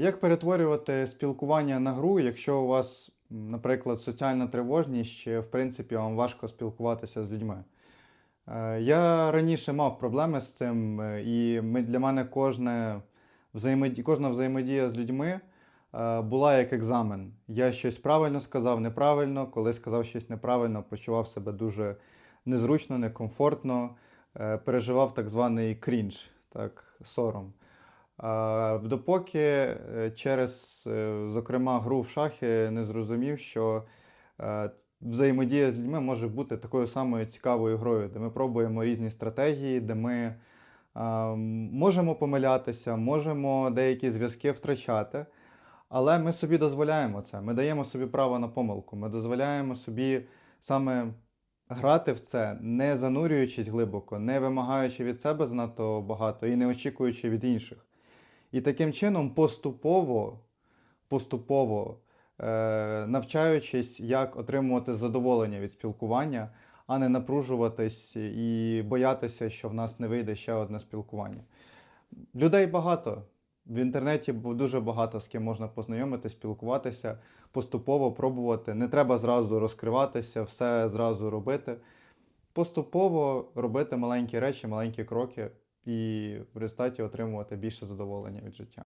Як перетворювати спілкування на гру, якщо у вас, наприклад, соціальна тривожність, чи в принципі вам важко спілкуватися з людьми? Е, Я раніше мав проблеми з цим, е, і для мене кожна взаємодія з людьми е, була як екзамен. Я щось правильно сказав, неправильно, коли сказав щось неправильно, почував себе дуже незручно, некомфортно, переживав так званий крінж, так, сором. Допоки е, через, е, зокрема, гру в шахи не зрозумів, що е, взаємодія з людьми може бути такою самою цікавою грою, де ми пробуємо різні стратегії, де ми можемо помилятися, можемо деякі зв'язки втрачати, але ми собі дозволяємо це. Ми даємо собі право на помилку. Ми дозволяємо собі саме грати в це, не занурюючись глибоко, не вимагаючи від себе занадто багато і не очікуючи від інших. І таким чином поступово, поступово е, навчаючись, як отримувати задоволення від спілкування, а не напружуватись і боятися, що в нас не вийде ще одне спілкування. Людей багато. В інтернеті дуже багато з ким можна познайомитися, спілкуватися, поступово пробувати. Не треба зразу розкриватися, все зразу робити. Поступово робити маленькі речі, маленькі кроки, і в результаті отримувати більше задоволення від життя.